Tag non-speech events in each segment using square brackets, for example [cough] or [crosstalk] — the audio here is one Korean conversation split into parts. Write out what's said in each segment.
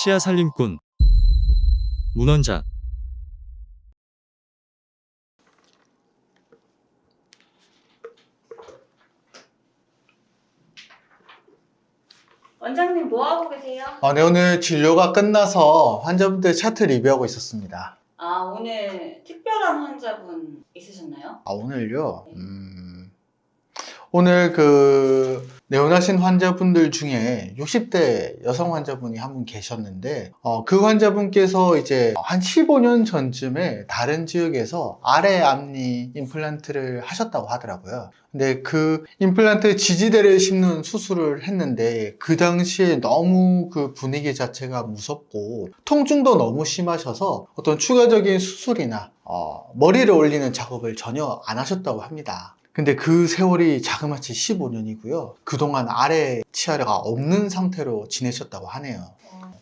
치아 살림꾼 문원자 원장님 뭐 하고 계세요? 아, 네, 오늘 진료가 끝나서 환자분들 차트 리뷰하고 있었습니다. 아 오늘 특별한 환자분 있으셨나요? 아, 오늘요? 음, 오늘 그, 내원하신 환자분들 중에 60대 여성 환자분이 한 분 계셨는데, 어, 그 환자분께서 이제 한 15년 전쯤에 다른 지역에서 아래 앞니 임플란트를 하셨다고 하더라고요. 근데 그 임플란트 지지대를 심는 수술을 했는데, 그 당시에 너무 그 분위기 자체가 무섭고, 통증도 너무 심하셔서 어떤 추가적인 수술이나 어, 머리를 올리는 작업을 전혀 안 하셨다고 합니다. 근데 그 세월이 자그마치 15년이고요. 그동안 아래 치아가 없는 상태로 지내셨다고 하네요.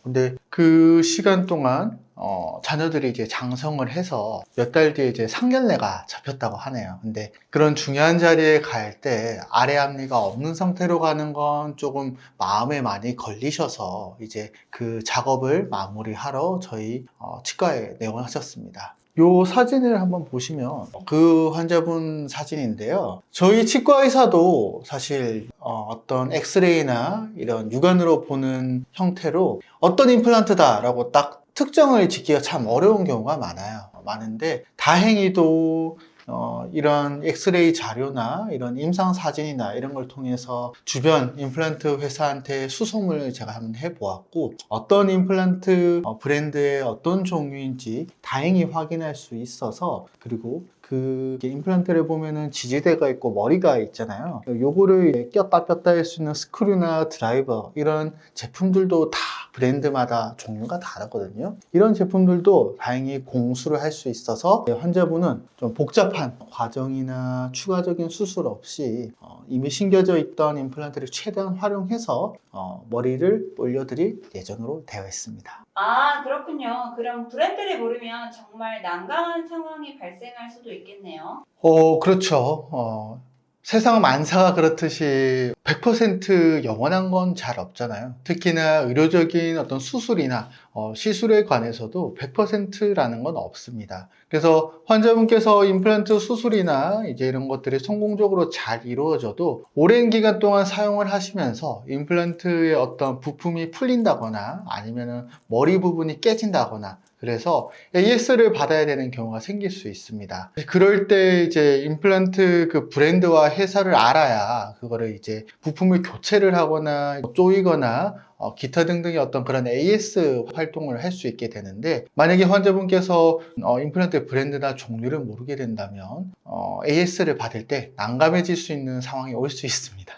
근데 그 시간 동안 어, 자녀들이 이제 장성을 해서 몇 달 뒤에 이제 상견례가 잡혔다고 하네요. 근데 그런 중요한 자리에 갈 때 아래 앞니가 없는 상태로 가는 건 조금 마음에 많이 걸리셔서 이제 그 작업을 마무리하러 저희 어, 치과에 내원하셨습니다. 요 사진을 한번 보시면 그 환자분 사진인데요. 저희 치과 의사도 사실 어, 떤 엑스레이나 이런 육안으로 보는 형태로 어떤 임플란트다라고 딱 특정을 짓기가 참 어려운 경우가 많아요. 많은데 다행히도 어, 이런 엑스레이 자료나 이런 임상 사진이나 이런 걸 통해서 주변 임플란트 회사한테 수송을 제가 한번 해보았고 어떤 임플란트 어, 브랜드의 어떤 종류인지 다행히 확인할 수 있어서 그리고 그 임플란트를 보면은 지지대가 있고 머리가 있잖아요. 요거를 꼈다 뺐다 할 수 있는 스크류나 드라이버 이런 제품들도 다 브랜드마다 종류가 다르거든요. 이런 제품들도 다행히 공수를 할 수 있어서 환자분은 좀 복잡한 과정이나 추가적인 수술 없이 어, 이미 심겨져 있던 임플란트를 최대한 활용해서 어, 머리를 올려드릴 예정으로 되어 있습니다. 아 그렇군요. 그럼 브랜드를 모르면 정말 난감한 상황이 발생할 수도 있겠네요. 어, 그렇죠. 어, 세상 만사가 그렇듯이 100% 영원한 건 잘 없잖아요. 특히나 의료적인 어떤 수술이나 어, 시술에 관해서도 100%라는 건 없습니다. 그래서 환자분께서 임플란트 수술이나 이제 이런 것들이 성공적으로 잘 이루어져도 오랜 기간 동안 사용을 하시면서 임플란트의 어떤 부품이 풀린다거나 아니면은 머리 부분이 깨진다거나 그래서 AS를 받아야 되는 경우가 생길 수 있습니다. 그럴 때 이제 임플란트 그 브랜드와 회사를 알아야 그거를 이제 부품을 교체를 하거나 쪼이거나 어, 기타 등등의 어떤 그런 AS 활동을 할 수 있게 되는데 만약에 환자분께서 어, 임플란트 브랜드나 종류를 모르게 된다면 어, AS를 받을 때 난감해질 수 있는 상황이 올 수 있습니다.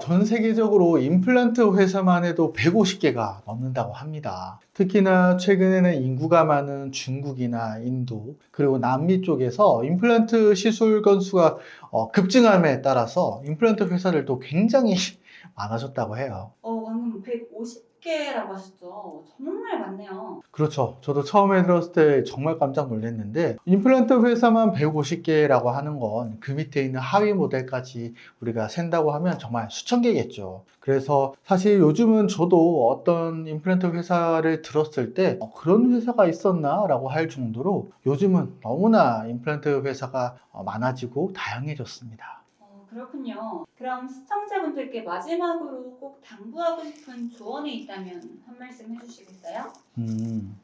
전 세계적으로 임플란트 회사만 해도 150개가 넘는다고 합니다. 특히나 최근에는 인구가 많은 중국이나 인도 그리고 남미 쪽에서 임플란트 시술 건수가 어, 급증함에 따라서 임플란트 회사들도 굉장히 [laughs] 많아졌다고 해요. 어 방금 150 개라고 하셨죠. 정말 많네요. 그렇죠. 저도 처음에 들었을 때 정말 깜짝 놀랐는데 임플란트 회사만 150개라고 하는 건 그 밑에 있는 하위 모델까지 우리가 센다고 하면 정말 수천 개겠죠. 그래서 사실 요즘은 저도 어떤 임플란트 회사를 들었을 때 어, 그런 회사가 있었나 라고 할 정도로 요즘은 너무나 임플란트 회사가 어, 많아지고 다양해졌습니다. 어 그렇군요. 그럼 시청자분들께 마지막으로 꼭 당부하고 싶은 조언이 있다면 한 말씀 해주시겠어요? 음.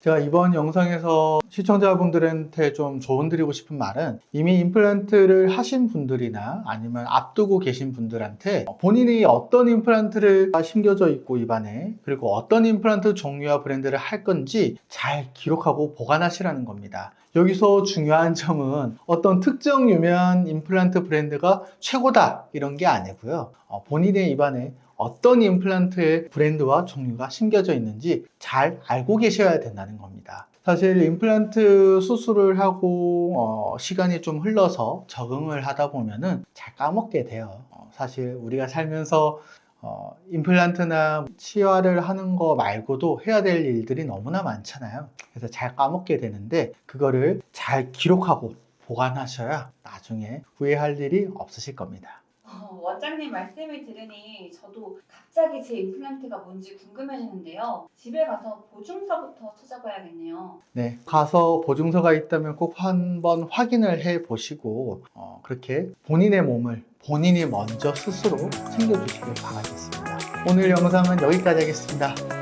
제가 이번 영상에서 시청자분들한테 좀 조언 드리고 싶은 말은 이미 임플란트를 하신 분들이나 아니면 앞두고 계신 분들한테 본인이 어떤 임플란트를 심겨져 있고 입안에 그리고 어떤 임플란트 종류와 브랜드를 할 건지 잘 기록하고 보관하시라는 겁니다. 여기서 중요한 점은 어떤 특정 유명한 임플란트 브랜드가 최고다 이런 게 아니고요. 어, 본인의 입안에 어떤 임플란트의 브랜드와 종류가 심겨져 있는지 잘 알고 계셔야 된다는 겁니다. 사실 임플란트 수술을 하고 어, 시간이 좀 흘러서 적응을 하다 보면은 잘 까먹게 돼요. 어, 사실 우리가 살면서 어, 임플란트나 치아를 하는 거 말고도 해야 될 일들이 너무나 많잖아요. 그래서 잘 까먹게 되는데 그거를 잘 기록하고 보관하셔야 나중에 후회할 일이 없으실 겁니다. 어, 원장님 말씀을 들으니 저도 갑자기 제 임플란트가 뭔지 궁금해지는데요. 집에 가서 보증서부터 찾아봐야겠네요. 네, 가서 보증서가 있다면 꼭 한번 확인을 해 보시고 어, 그렇게 본인의 몸을 본인이 먼저 스스로 챙겨주시길 바라겠습니다. 오늘 영상은 여기까지 하겠습니다.